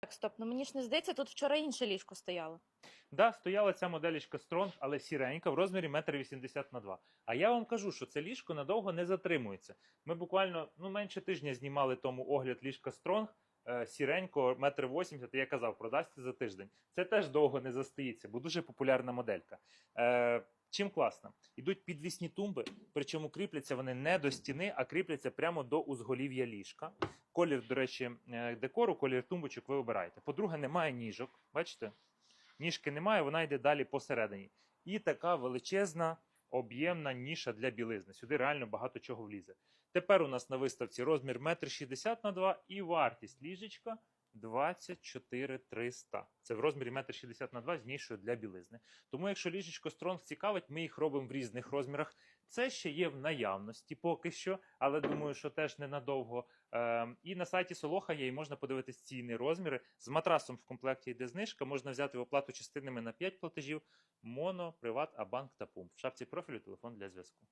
Так, стоп, ну мені ж не здається, тут вчора інше ліжко стояло. Да, стояла ця моделічка Strong, але сіренька в розмірі 1,80 на 2. А я вам кажу, що це ліжко надовго не затримується. Ми буквально ну, менше тижня знімали тому огляд ліжка Strong. Е, Сіренько, 1,80 м, я казав, продасться за тиждень. Це теж довго не застоїться, бо дуже популярна моделька. Е, чим класно? Ідуть підвісні тумби, причому кріпляться вони не до стіни, а кріпляться прямо до узголів'я ліжка. Колір, до речі, е, декору, колір тумбочок ви обираєте. По-друге, немає ніжок. Бачите? Ніжки немає, вона йде далі посередині. І така величезна об'ємна ніша для білизни. Сюди реально багато чого влізе. Тепер у нас на виставці розмір 1,60 на 2 і вартість ліжечка 24 300. Це в розмірі 1,60 на 2 з нішою для білизни. Тому, якщо ліжечко Стронг цікавить, ми їх робимо в різних розмірах. Це ще є в наявності поки що, але думаю, що теж ненадовго. Е, і на сайті Солоха є і можна подивитись ціни розміри. З матрасом в комплекті йде знижка, можна взяти в оплату частинами на 5 платежів. Моно, Приват, Абанк та Пумп. В шапці профілю телефон для зв'язку.